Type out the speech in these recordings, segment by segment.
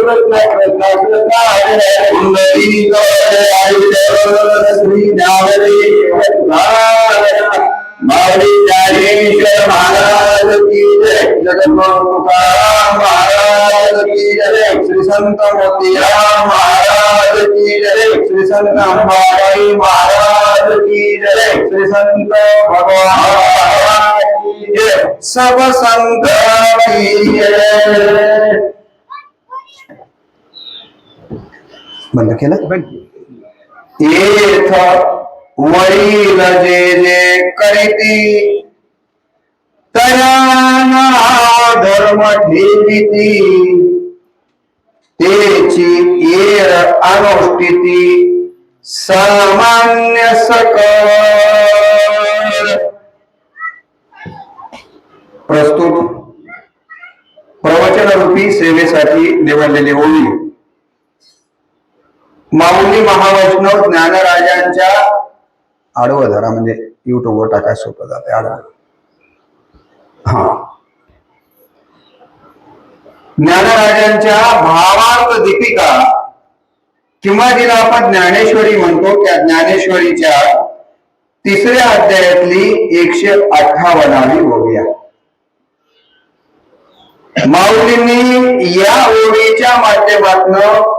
कृष्ण कृष्ण कृष्ण हरे हरे सुंदरी गौर हरे श्री नामरे माऊली ज्ञानेश्वर महाराज की जय जगन्नाथ तुकाराम महाराज की जय श्री संत मोतीराम महाराज की जय श्री संत अंबाबाई महाराज की जय श्री संत भगवान महाराज की जय सब संत की जय बंद केलं? येथ वडील जे जे करीती तयाना धर्म ठेविती तेची येर अनुष्ठिती सामान्य सकळ प्रस्तुत प्रवचन रूपी सेवेसाठी निवडलेली ओळी माऊली महावैष्णव ज्ञानराजांच्या आडवं जरा म्हणजे युट्यूबवर टाकाय सोपं जाते आडवं हा. ज्ञानराजांच्या भावार्थ दीपिका किंवा जिला आपण ज्ञानेश्वरी म्हणतो त्या ज्ञानेश्वरीच्या तिसऱ्या अध्यायातली एकशे अठ्ठावन्नावी ओवी आहे. माऊलींनी या ओवीच्या माध्यमातून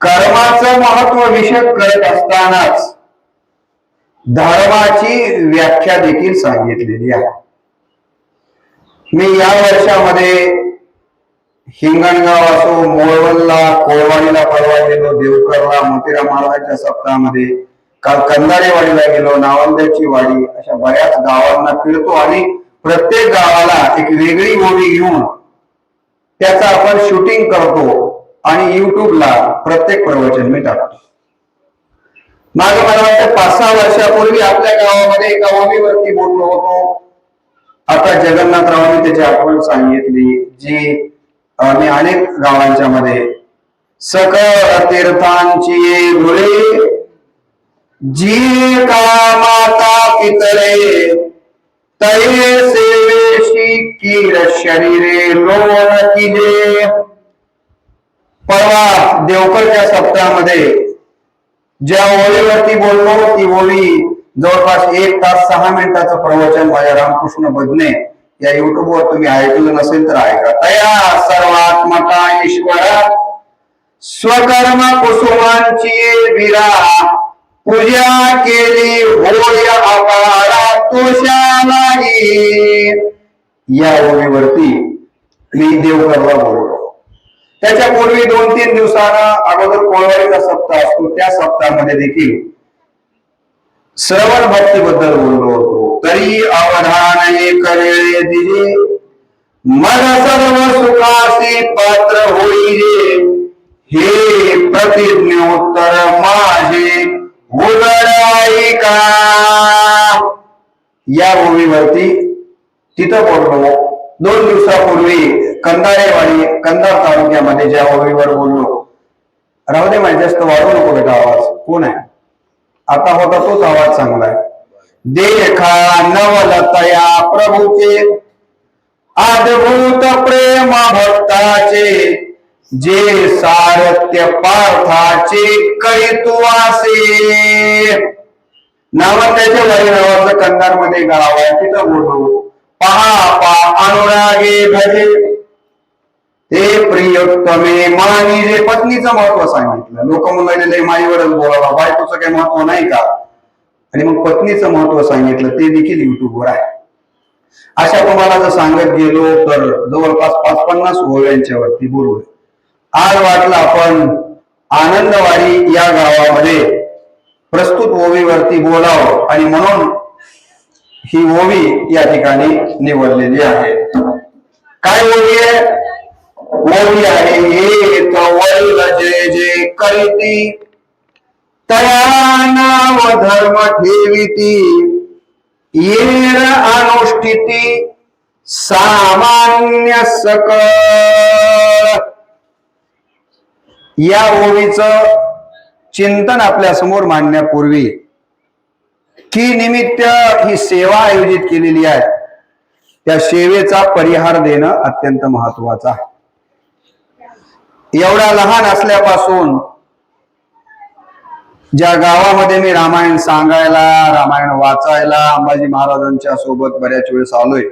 कर्माचं महत्त्व विषय करत असतानाच धर्माची व्याख्या देखील सांगितलेली आहे. मी या वर्षामध्ये हिंगणगाव असो मोळवणला कोळवाडीला परवा गेलो देवकरला मोतीराम महाराजांच्या सप्ताहामध्ये काल कंदारेवाडीला गेलो नावंद्याची वाडी अशा बऱ्याच गावांना फिरतो आणि प्रत्येक गावाला एक वेगळी गोडी घेऊन त्याचं आपण शूटिंग करतो. आणि युट्यूबला प्रत्येक प्रवचन मी टाकतो. माग मला वाटतं पाच सहा वर्षापूर्वी आपल्या गावामध्ये एका ओबीवरती बोललो होतो. आता जगन्नाथरावांनी त्याची आठवण सांगितली जी आम्ही अनेक गावांच्या मध्ये सकळ तीर्थांची घोळे जी का माता पितळे तये सेवेशी कीर शरीरे लोण किजे परवा देवकरच्या सप्ताहामध्ये ज्या ओळीवरती बोललो ती ओळी जवळपास एक तास सहा मिनिटाचं प्रवचन माझ्या रामकृष्ण बदने या युट्यूबवर तुम्ही ऐकलं नसेल तर ऐका. तया सर्वात्मका ईश्वर स्वकर्म कुसुमांची विरा पूजा केली होय अपारा तुषालाही या ओळीवरती मी देवकरला बोललो त्याच्या पूर्वी दोन तीन दिवसानं अगोदर कोळवाडीचा सप्ताह असतो. त्या सप्ताहामध्ये देखील श्रवण भक्तीबद्दल बोललो होतो. तरी अवधान दिले सर्व सुखासी पात्र होईल हे प्रतिज्ञोत्तर माझे. उदराई का? या भूमीवरती तिथं बोललो. दोन दिवसापूर्वी कंदारेवाडी कंदार तालुक्यामध्ये ज्या ओळीवर बोललो. राहू दे माहिती जास्त वाढवू नको बेटा आवाज. कोण आहे? आता होता तोच आवाज चांगला आहे. देखा नवलतया प्रभूचे अद्भुत प्रेम भक्ताचे जे सारथ्य पार्थाचे कळितुवासे त्याच्या वारी नावाचं कंदारमध्ये गाव आहे. तिथं बोलू पहा पा अनुरागे भजे. ते प्रियोत्तमे मानिले पत्नीचं महत्त्व सांगितलं. लोक म्हणाले माईवरच बोलावा. बायकोचं काही महत्त्व नाही का? आणि मग पत्नीचं महत्त्व सांगितलं ते देखील युट्यूबवर आहे. अशा तुम्हाला जर सांगत गेलो तर जवळपास पाच पन्नास ओव्यांच्यावरती बोलू आज वाटलं आपण आनंदवाडी या गावामध्ये प्रस्तुत ओवीवरती बोलावं आणि म्हणून ही ओवी या ठिकाणी निवडलेली आहे. काय ओवी आहे? ओवी आहे एक जे जे करीती। तया नाव धर्म ठेविती। येर अनुष्ठिती सामान्य सकळ। या ओळीच चिंतन आपल्यासमोर मांडण्यापूर्वी की निमित्त ही सेवा आयोजित केलेली आहे. त्या सेवेचा परिहार देणं अत्यंत महत्वाचं आहे. एवढा लहान असल्यापासून ज्या गावामध्ये मी रामायण सांगायला रामायण वाचायला अंबाजी महाराजांच्या सोबत बऱ्याच वेळेस आलोय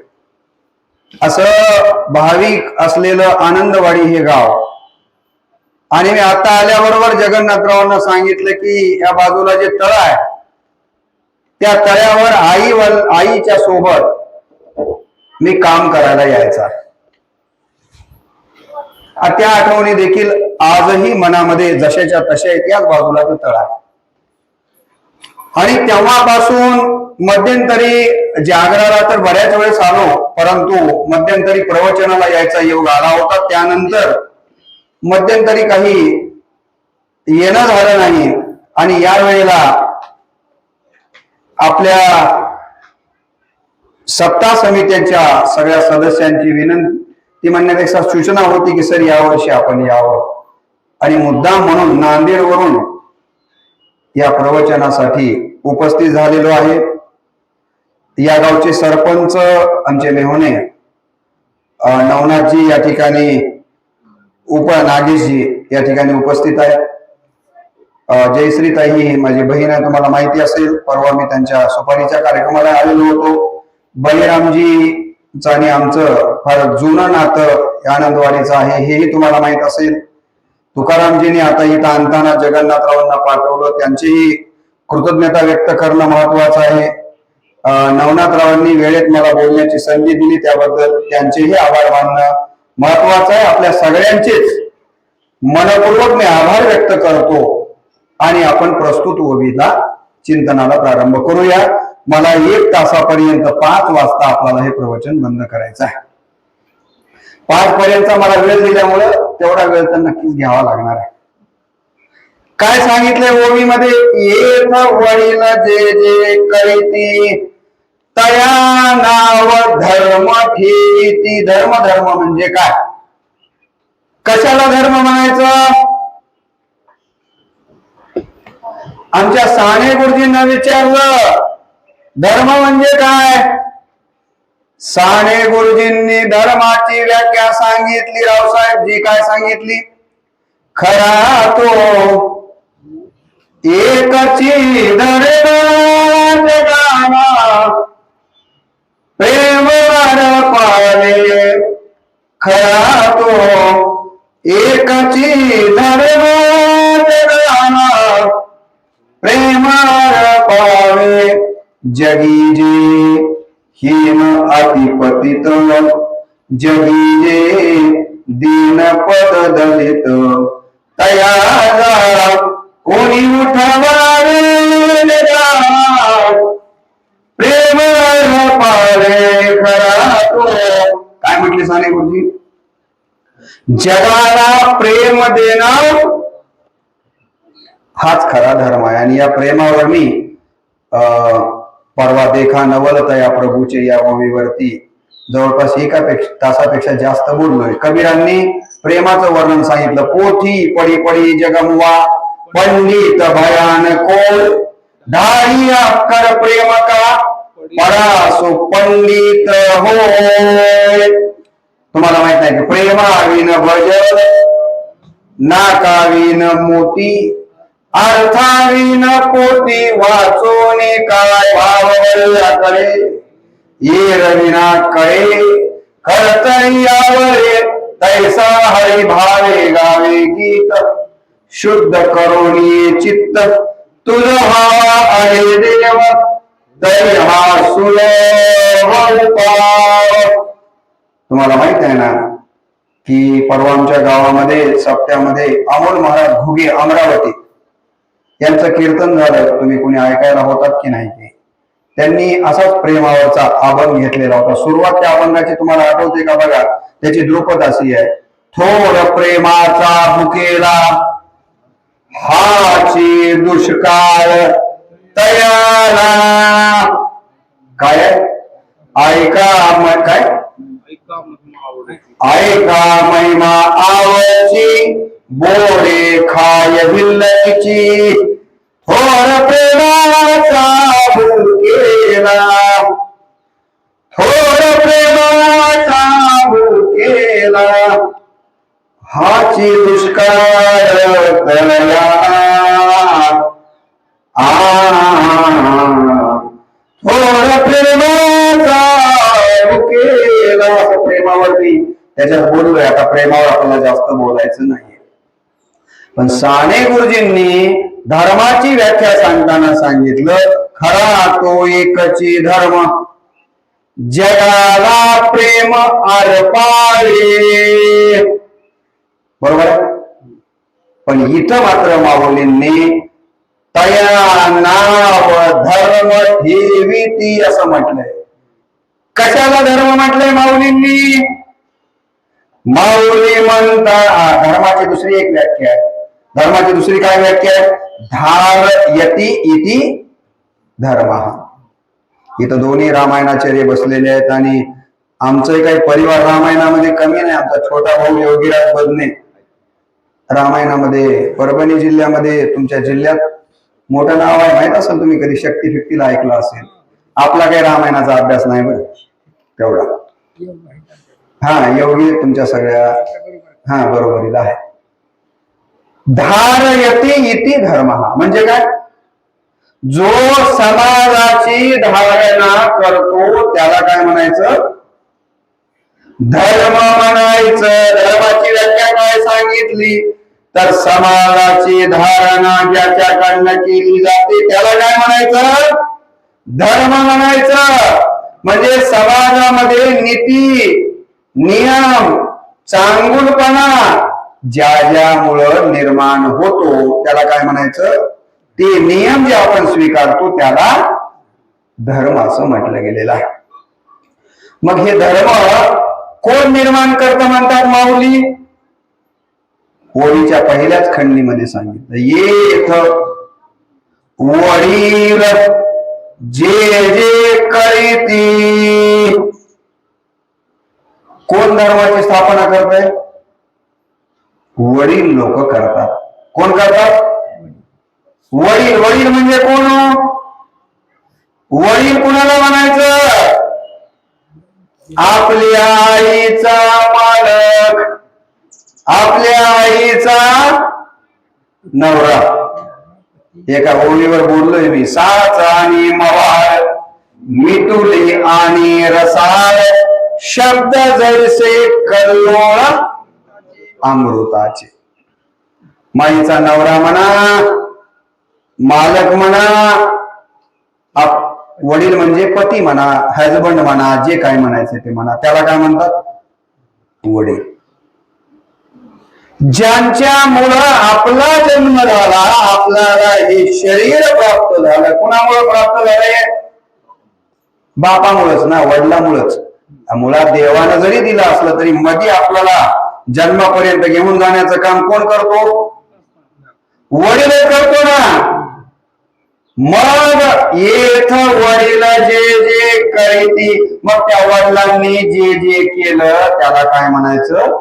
असं भाविक असलेलं आनंदवाडी हे गाव. आणि मी आता आल्याबरोबर जगन्नाथरावांना सांगितलं की या बाजूला जे तळ आहे त्या तळ्यावर आई वल आईच्या सोबत मी काम करायला यायचा. त्या आठवणी देखील आजही मनामध्ये जशाच्या तशा आहेत याच बाजूला तो तळ आहे. आणि तेव्हापासून मध्यंतरी जागराला तर बऱ्याच वेळेस आलो परंतु मध्यंतरी प्रवचनाला यायचा योग आला होता. त्यानंतर मध्यंतरी काही येणं झालं नाही. आणि या वेळेला आपल्या सत्ता समित्यांच्या सगळ्या सदस्यांची विनंती ती म्हणण्यापेक्षा सूचना होती की सर यावर्षी आपण यावं. आणि मुद्दाम म्हणून नांदेडवरून या प्रवचनासाठी उपस्थित झालेलो आहे. या गावचे सरपंच आमचे मेहोणे नवनाथजी या ठिकाणी उप नागेशजी या ठिकाणी उपस्थित आहेत. जयश्रीताई ही माझी बहीण आहे तुम्हाला माहिती असेल. परवा मी त्यांच्या सुपारीच्या कार्यक्रमाला आलेलो होतो. बळीरामजीचं आणि आमचं फार जुनं नातं आनंदवाडीचं आहे हेही तुम्हाला माहीत असेल. तुकारामजींनी आता इथं आणताना जगन्नाथरावांना पाठवलं त्यांचीही कृतज्ञता व्यक्त करणं महत्वाचं आहे. नवनाथरावांनी वेळेत मला बोलण्याची संधी दिली त्याबद्दल त्यांचेही आभार मानणं महत्वाचं आहे. आपल्या सगळ्यांचेच मनपूर्वक मी आभार व्यक्त करतो आणि आपण प्रस्तुत ओबीला चिंतनाला प्रारंभ करूया. मला एक तासापर्यंत पाच वाजता आपल्याला हे प्रवचन बंद करायचं आहे. पाच पर्यंत मला वेळ दिल्यामुळं तेवढा वेळ तर नक्कीच घ्यावा लागणार आहे. काय सांगितलंय ओवीमध्ये? एक वडील जे जे करीती तया नाव धर्म ठेवीती. धर्म धर्म म्हणजे काय? कशाला धर्म म्हणायचं? आमच्या साने गुरुजींना विचारलं धर्म म्हणजे काय? साने गुरुजींनी धर्माची व्याख्या सांगितली रावसाहेबजी काय सांगितली? खरा तो एकची धर्म पाले खरा तो एकची धर्म प्रेमा जगी जे हीन अतिपतित जगी जे दीन पद दलित। तया कोणी उठवावे प्रेम पावे खरा तो। काय म्हटले साने गुरुजी? जगाला प्रेम देणार हाच खरा धर्म आहे. आणि या प्रेमावर मी अं, परवा देखा नवलत या प्रभूचे या ओवीवरती जवळपास एका पेक्षा तासापेक्षा जास्त बोललोय. कबीरांनी प्रेमाचं वर्णन सांगितलं. पोथी पडी पडी जगमवा. पंडित भयान कोल. ढाई अक्कर प्रेम का परासो पंडित हो तुम्हाला माहीत नाही की प्रेमाविन भजन नाकाविन मोती. अर्थाहीन पोती वाचून काय भावकडे ये रविना कळे कर्तव्यावरे तैसा हरी भावे गावे गीत. शुद्ध करोनी चित्त तुझ भावा अरे देव. दै हा सुलभ तुम्हाला माहीत आहे ना की परवांच्या गावामध्ये सप्त्यामध्ये अमोल महाराज घुगे अमरावती यांचं कीर्तन झालं. तुम्ही कोणी ऐकायला होतात की नाही की त्यांनी असाच प्रेमावरचा अभंग घेतलेला होता. सुरुवात त्या अभंगाची तुम्हाला आठवते का बघा? त्याची द्रुपद अशी आहे. थोर प्रेमाचा भुकेला हाची दुष्काळ तयाला. काय? ऐका काय? ऐका महिमा आवची बोरे खाय भिल्लची थोर प्रेमा पण साने गुरुजींनी धर्माची व्याख्या सांगताना सांगितलं खरा तो एकची धर्म. जगाला प्रेम अर्पाळे. बरोबर? पण इथं मात्र माऊलींनी तया नाव धर्म ठेविती असं म्हटलंय. कशाला धर्म म्हटलंय माऊलींनी? माऊली म्हणता हा, धर्माची दुसरी एक व्याख्या आहे. धर्माची दुसरी काय व्याख्या आहे? धार यती इति धर्म. इथं दोन्ही रामायणाचार्य बसलेले आहेत आणि आमचं काही परिवार रामायणामध्ये कमी नाही आमचा छोटा भाऊ योगीराज बदने. रामायणामध्ये परभणी जिल्ह्यामध्ये तुमच्या जिल्ह्यात मोठं नाव आहे माहीत असेल तुम्ही कधी शक्ती फिक्तीला ऐकलं असेल. आपला काही रामायणाचा अभ्यास नाही बरं. तेवढा. हा योगी तुमच्या सगळ्या हा बरोबरीला आहे. धारयते इति धर्म. हा म्हणजे काय? जो समाजाची धारणा करतो त्याला काय म्हणायचं? धर्म म्हणायचं. धर्माची व्याख्या काय सांगितली? तर समाजाची धारणा ज्याच्याकडनं केली जाते त्याला काय म्हणायचं? धर्म म्हणायचं. म्हणजे समाजामध्ये नीती नियम चांगुलपणा ज्या ज्यामुळं निर्माण होतो त्याला काय म्हणायचं? ते नियम जे आपण स्वीकारतो त्याला धर्म असं म्हटलं गेलेलं आहे. मग हे धर्म कोण निर्माण करत म्हणतात माऊली? होळीच्या पहिल्याच खंडीमध्ये सांगितलं येथ वडील जे जे करीती. कोण धर्माची स्थापना करतंय? वडील लोक करतात. कोण करतात? वडील. वडील म्हणजे कोण? वडील कुणाला म्हणायचं? आपल्या आईचा मालक आपल्या आईचा नवरा. एका ओळीवर बोललोय मी साच आणि मवाळ मिटुले आणि रसाळ शब्द जैसे कल्लोळ अमृताचे. माईचा नवरा म्हणा मालक म्हणा वडील म्हणजे पती म्हणा हजबंड म्हणा जे काय म्हणायचं ते म्हणा. त्याला काय म्हणतात? वडील. ज्यांच्यामुळं आपला जन्म झाला आपल्याला हे शरीर प्राप्त झालं. कुणामुळे प्राप्त झालंय? बापामुळेच ना वडिलामुळेच. मुळात देवानं जरी दिलं असलं तरी मध्ये आपल्याला जन्मापर्यंत घेऊन जाण्याचं काम कोण करतो? वडील करतो ना. मग येथ वडील जे जे करीती मग त्या वडिलांनी जे जे केलं त्याला काय म्हणायचं?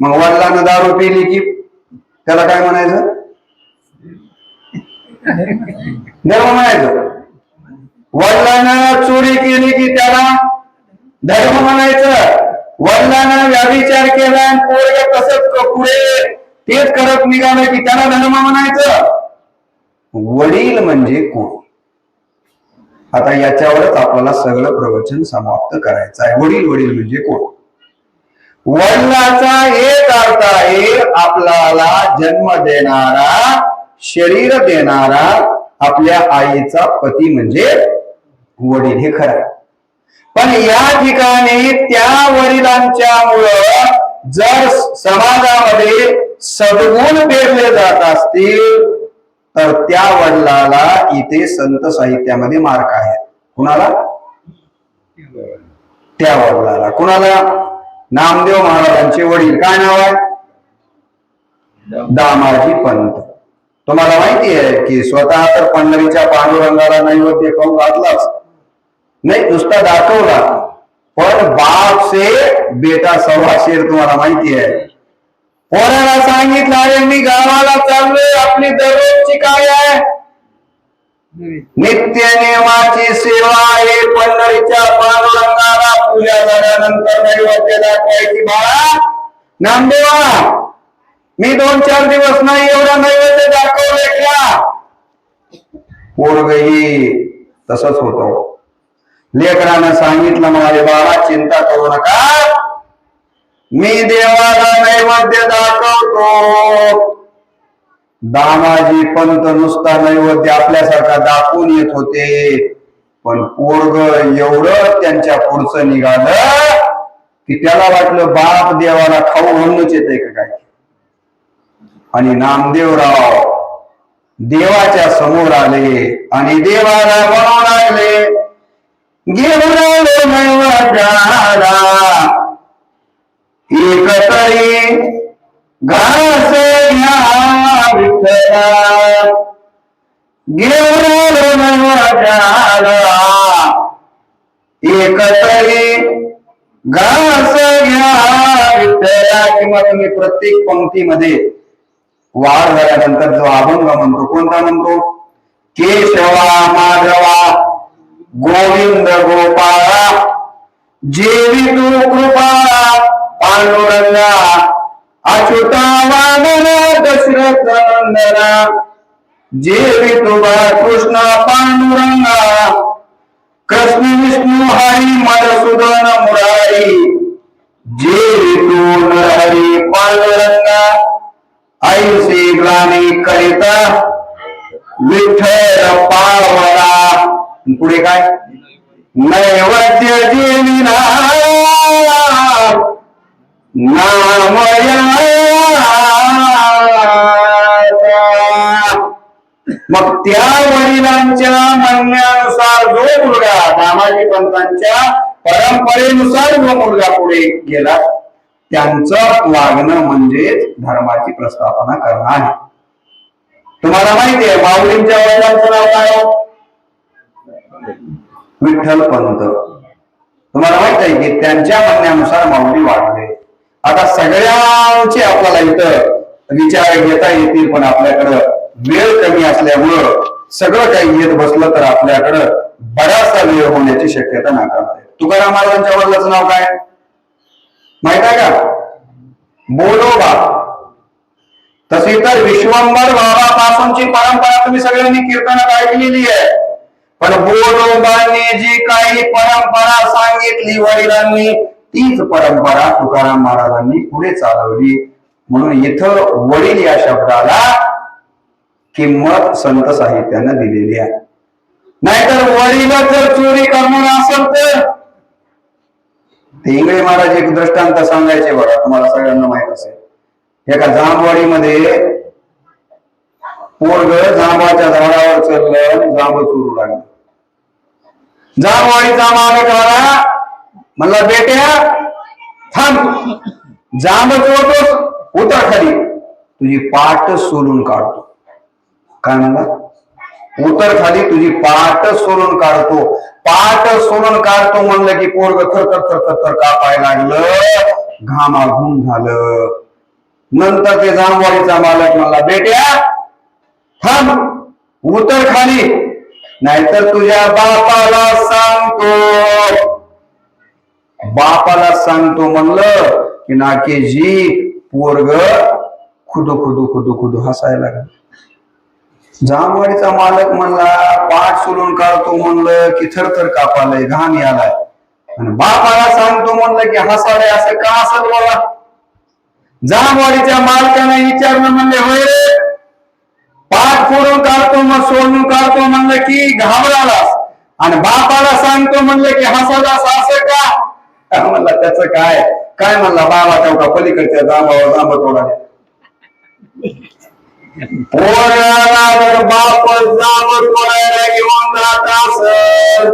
मग वडिलांना दारू पिली की त्याला काय म्हणायचं? धर्म म्हणायचं. वडिलांना चोरी केली की त्याला धर्म म्हणायचं. वडिलांना विचार केला आणि पोरग तसंच पुढे तेच करत निघालं की त्याला धर्म म्हणायचं. वडील म्हणजे कोण? आता याच्यावरच आपल्याला सगळं प्रवचन समाप्त करायचं आहे. वडील वडील म्हणजे कोण? वडिलाचा एक अर्थ आहे आपल्याला जन्म देणारा शरीर देणारा आपल्या आईचा पती म्हणजे वडील. हे खरं आहे. पण या ठिकाणी त्या वडिलांच्या मुळे जर समाजामध्ये सद्गुण पेरले जात असतील तर त्या वडिलाला इथे संत साहित्यामध्ये मार्क आहे कुणाला? त्या वडिलाला. कुणाला? नामदेव महाराजांचे वडील. काय नाव आहे? दामाजी पंत. तुम्हाला माहिती आहे की स्वतः तर पंढरीच्या पांडुरंगाला नैवेद्य खाऊन घातलाच. नाही नुसता दाखवला. पण बाप से बेटा सव्वा शेर तुम्हाला माहिती आहे. पोराला सांगितलं अरे मी गावाला चाललोय आपली दररोजची काय आहे? नित्य नियमाची सेवा आहे. पंढरीच्या पांडुरंगाला पूजा झाल्यानंतर नैवेद्य दाखवायची बाळा. नामदेवा मी दोन चार दिवस नाही एवढा नैवेद्य दाखवले का पोरगही तसंच होतो. लेकरानं सांगितलं माझे बाळा चिंता करू नका. मी देवाला नैवेद्य दाखवतो. दामाजी पंत नुसता नैवेद्य आपल्यासारखा दाखवून येत होते. पण पोरग एवढं त्यांच्या पुढचं निघालं की त्याला वाटलं बाप देवाला खाऊ म्हणूनच येते का काय? आणि नामदेवराव देवाच्या समोर आले आणि देवाला म्हणू आले घेऊन आलो एक तरी घास घ्या विठ्ठला घेऊन एक तरी घास घ्या विठ्ठला किंवा तुम्ही प्रत्येक पंक्तीमध्ये वाढ झाल्यानंतर जो अभंग म्हणतो कोणता म्हणतो? केशवा माधवा गोविंद गोपाळा. जेवी तू कृपा पांडुरंगा अच्युता वामन दशरथ नंदना. जेवी तुबा कृष्ण पांडुरंगा. कृष्ण विष्णू हरी मधुसूदन मुरारी. जेवी तू नरहरी पांडुरंगा. ऐंशी ग्रामी करिता. विठ्ठल पावरा पुढे काय? नैवद्य जीविना मग त्या वडिलांच्या म्हणण्यानुसार जो मुलगा दामाजी पंतांच्या परंपरेनुसार जो मुलगा पुढे गेला त्यांचं वागणं म्हणजेच धर्माची प्रस्थापना करणं आहे. तुम्हाला माहिती आहे माऊलींच्या वडिलांचं नाव काय विठ्ठल पंत तुम्हाला माहीत आहे की त्यांच्या म्हणण्यानुसार माऊली वाढले. आता सगळ्यांचे आपल्याला इथं विचार घेता येतील पण आपल्याकडं वेळ कमी असल्यामुळं सगळं काही घेत बसलं तर आपल्याकडं बराचसा वेळ होण्याची शक्यता नाकारते. तुकाराम महाराजांच्या वडिलाचं नाव काय? माहीत आहे का? बोलोबा तसे तर विश्वंभर बाबापासूनची परंपरा तुम्ही सगळ्यांनी कीर्तनात ऐकलेली आहे. पण बोलोबांनी जी काही परंपरा सांगितली वडिलांनी. तीच परंपरा तुकाराम महाराजांनी पुढे चालवली. म्हणून इथं वडील या शब्दाला किंमत संत साहित्यानं दिलेली आहे. नाहीतर वडील जर चोरी करणार असेल तर? ते इंगळे महाराज एक दृष्टांत सांगायचे बघा तुम्हाला सगळ्यांना माहीत असेल. एका जांबवाडीमध्ये पोरग जांबाच्या झाडावर चढलं जांब चोरू लागलं. जामवाडीचा मालक आला म्हणला बेट्या थांब. जांब चोरतोस उतर खाली. तुझी पाट सोलून काढतो. काय म्हणला? उतर खाली तुझी पाट सोलून काढतो. पाट सोलून काढतो म्हणलं की पोरग थर थर थर थर थर लागलं? घामाघूम झालं. नंतर ते जांभवाडीचा मालक म्हणला बेट्या थांब. उतर खाली. नाहीतर तुझ्या बापाला सांगतो. बापाला सांगतो म्हणलं की नाकेजी पोरग खुदू खुदू खुदू खुदू हसायला जामवाडीचा मालक म्हणला पाठ सोडून काढतो म्हणलं की थरथर कापालय घाम यालाय. आणि बापाला सांगतो म्हणलं की हसालय असं का असत बोला जामवाडीच्या मालकाने विचारणं म्हणले होय पाठ फोडून काढतो मग सोडून काढतो म्हणलं की घाबरालास. आणि बापाला सांगतो म्हणलं की हसालास असं का म्हणला त्याच काय? काय म्हणला बाबा तेवढा पलीकडच्या जांबावर जांब तोडा. पोराला जर बाप जांब तोडायला घेऊन जात असल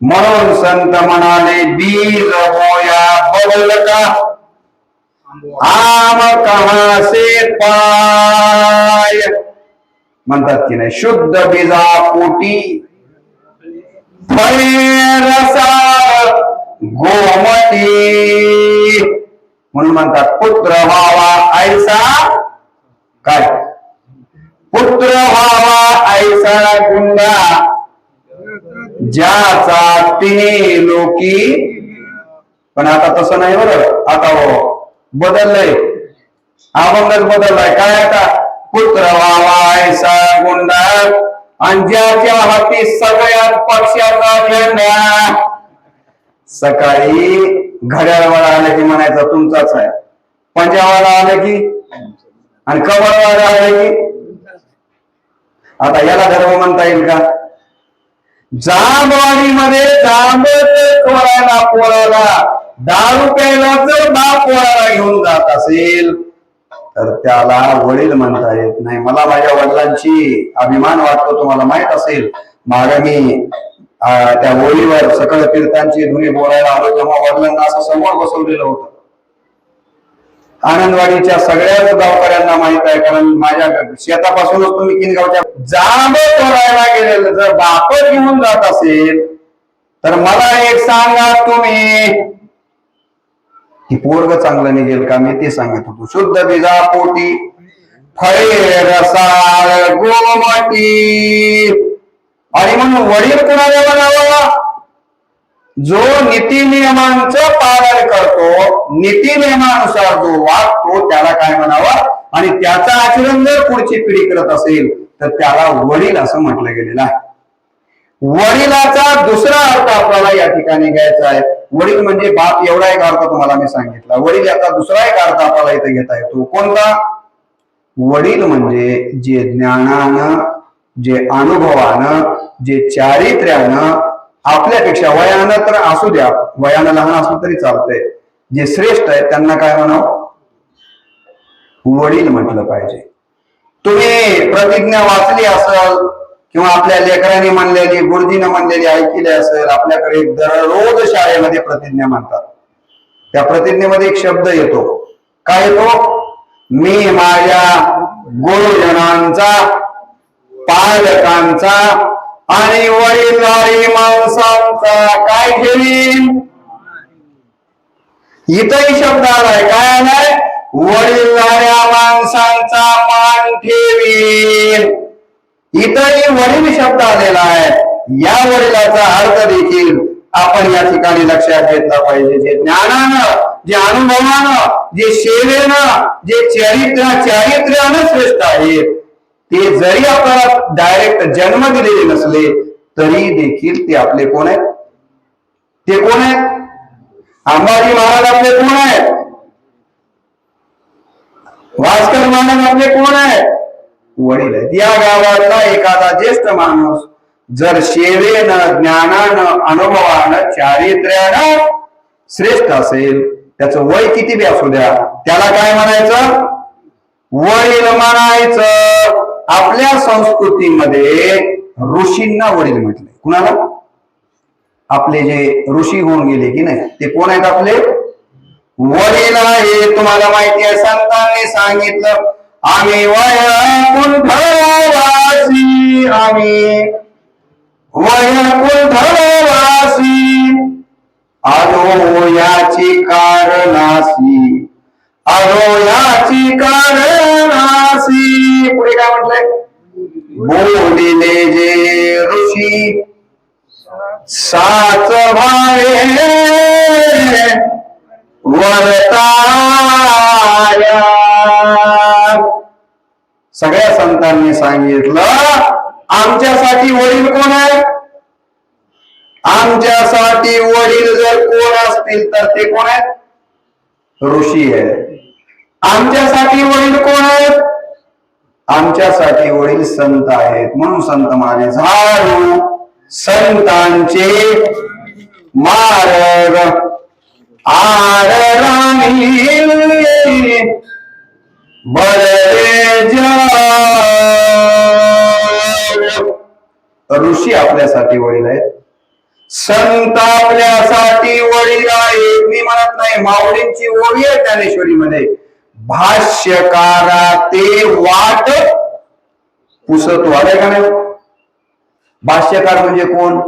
म्हणून संत म्हणाले बीज होया बबल का? आम कहा से पाय? म्हणतात की नाही? शुद्ध बीजा पोटी गोमटी म्हणून म्हणतात पुत्र व्हावा ऐसा काय? पुत्र व्हावा ऐसा गुंडा. ज्याचा तिने लोकी. पण आता तसं नाही बरं. आता हो बदललंय. अभंगच बदललाय. काय आता? पुत्र व्हावा ऐसा गुंडा. आणि ज्याच्या हाती सगळ्यात पक्षाचा झेंडा. सकाळी घड्याळवाला आलं की म्हणायचा तुमचाच आहे. पंजावाला आलं की आणि कबरवाला आलं की आता याला धर्म म्हणता येईल का? जांबवाडीमध्ये जांबत चोरायला पोराला दारू प्यायला जर बाप पोराला घेऊन जात असेल तर त्याला वडील म्हणता येत नाही. मला माझ्या वडिलांची अभिमान वाटतो तुम्हाला माहीत असेल. माग मी त्या होळीवर सकळ तीर्थांची धुनी बोलायला आलो तेव्हा वडिलांना असं समोर बसवलेलं होतं. आनंदवाडीच्या सगळ्याच गावकऱ्यांना माहीत आहे कारण माझ्या शेतापासूनच तुम्ही किनगावच्या जांब करायला गेलेलं. जर बाप घेऊन जात असेल तर मला एक सांगा तुम्ही की पोरग चांगलं निघेल का मी ते सांगत होतो. शुद्ध बिजा पोटी फळे रसाळ गोमटी आणि म्हणून वडील कुणाला म्हणावा जो नीती नियमांच पालन करतो नीती नियमानुसार जो वागतो त्याला काय म्हणावा? आणि त्याचं आचरण जर पुढची पिढी करत असेल तर त्याला वडील असं म्हटलं गेलेलं आहे. वडिलाचा दुसरा अर्थ आपल्याला या ठिकाणी घ्यायचा आहे. वडील म्हणजे बाप एवढा एक अर्थ तुम्हाला मी सांगितला. वडील याचा दुसरा एक अर्थ आपल्याला इथे घेता येतो. कोणता? वडील म्हणजे जे ज्ञानानं जे अनुभवानं जे चारित्र्यानं आपल्यापेक्षा वयानं तर असू द्या वयानं लहान असलं तरी चालतंय. जे श्रेष्ठ आहे त्यांना काय म्हणावं? वडील म्हटलं पाहिजे. तुम्ही प्रतिज्ञा वाचली असल किंवा आपल्या लेकरांनी म्हणलेली गुरुजीने म्हणलेली ऐकली असेल आपल्याकडे दररोज शाळेमध्ये प्रतिज्ञा म्हणतात. त्या प्रतिज्ञेमध्ये एक शब्द येतो. काय येतो? मी माझ्या गुरुजनांचा पालकांचा आणि वडीलधारी माणसांचा काय ठेवीन इथंही शब्द आलाय. काय आलाय? वडीलधाऱ्या माणसांचा मान ठेवी इथंही वडील शब्द आलेला आहे. या वडिलाचा अर्थ देखील आपण या ठिकाणी लक्षात घेतला पाहिजे. जे ज्ञानानं जे अनुभवानं जे सेवेनं जे चरित्र चारित्र्यानं श्रेष्ठ आहेत ते जरी आपल्याला डायरेक्ट जन्म दिलेले नसले तरी देखील ते आपले कोण आहेत? ते कोण आहेत? अंबाजी महाराज आपले कोण आहेत? भास्कर महाराज आपले कोण आहेत? वडील आहेत. या गावातला एखादा ज्येष्ठ माणूस जर सेवेनं ज्ञानानं अनुभवानं चारित्र्यानं श्रेष्ठ असेल त्याचं वय किती बी असू द्या त्याला काय म्हणायचं? वडील म्हणायचं. आपल्या संस्कृतीमध्ये ऋषींना वडील म्हटले. कुणाला? आपले जे ऋषी होऊन गेले की नाही ते कोण आहेत आपले? वडील आहे तुम्हाला माहिती आहे संतांनी सांगितलं आम्ही वयकुंठवासी आम्ही वयकुंठवासी आलो याची कारणासी आलो याची कारणासी. पुढे काय म्हटलंय? बोलिले जे ऋषी सा भावे वरताया सगळ्या संतांनी सांगितलं आमच्यासाठी वडील कोण आहे आमच्यासाठी वडील जर कोण असतील तर ते कोण आहेत? ऋषी आहे आमच्यासाठी वडील कोण आहेत? आमच्यासाठी वडील संत आहेत. म्हणून संत माने झाडू संतांचे मार्ग. आर राणी बरे जा ऋषी आपल्यासाठी वडील आहेत. संत आपल्यासाठी वडील आहेत. मी म्हणत नाही माऊलींची ओळी आहे ज्ञानेश्वरीमध्ये. भाष्यकारा ते वाट पुसतो आलंय का नाही? भाष्यकार म्हणजे कोण?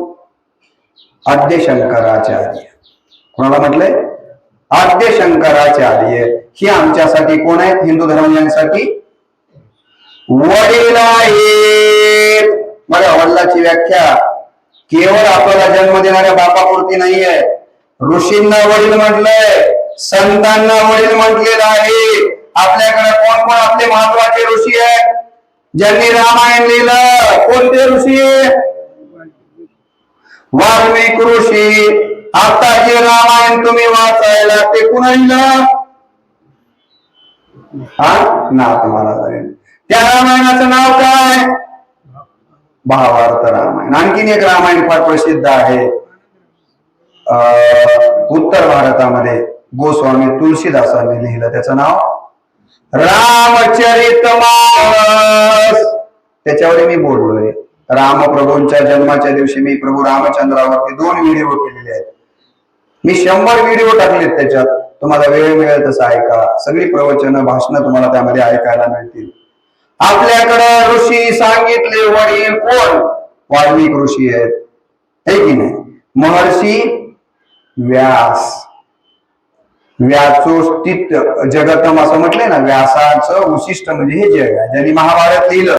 आद्य शंकराचार्य कोणाला म्हटलंय? आद्य शंकराचार्य ही आमच्यासाठी कोण आहेत? हिंदू धर्मियांसाठी वडील आहेत. माझ्या वडिलाची व्याख्या केवळ आपल्याला जन्म देणाऱ्या बापापुरती नाहीये. ऋषींना वडील म्हटलंय संतांना वडील म्हटलेलं आहे. आपल्याकडे कोण कोण आपले महत्त्वाचे ऋषी आहेत? ज्यांनी रामायण लिहिलं कोणते ऋषी? वाल्मिक ऋषी. आता जे रामायण तुम्ही वाचायला ते कुणा लिहिलं हा? नाथ महाराज त्या रामायणाचं नाव काय? महाभारत रामायण. आणखीन एक रामायण फार प्रसिद्ध आहे. उत्तर भारतामध्ये गोस्वामी तुलसीदासांनी लिहिलं. त्याचं नाव रामचरित त्याच्यावर मी बोललोय. रामप्रभूंच्या जन्माच्या दिवशी मी प्रभू रामचंद्रावरती दोन व्हिडिओ केलेले आहेत. मी शंभर व्हिडिओ टाकलेत त्याच्यात. तुम्हाला वेळ मिळेल तसं ऐका. सगळी प्रवचन भाषणं तुम्हाला त्यामध्ये ऐकायला मिळतील. आपल्याकडं ऋषी सांगितले वडील कोण? वाल्मिक ऋषी आहेत. हे की नाही? महर्षी व्यास. व्यासोस्तित जगतम असं म्हटलंय ना व्यासाचं विशिष्ट म्हणजे हे जग आहे. ज्यांनी महाभारत लिहिलं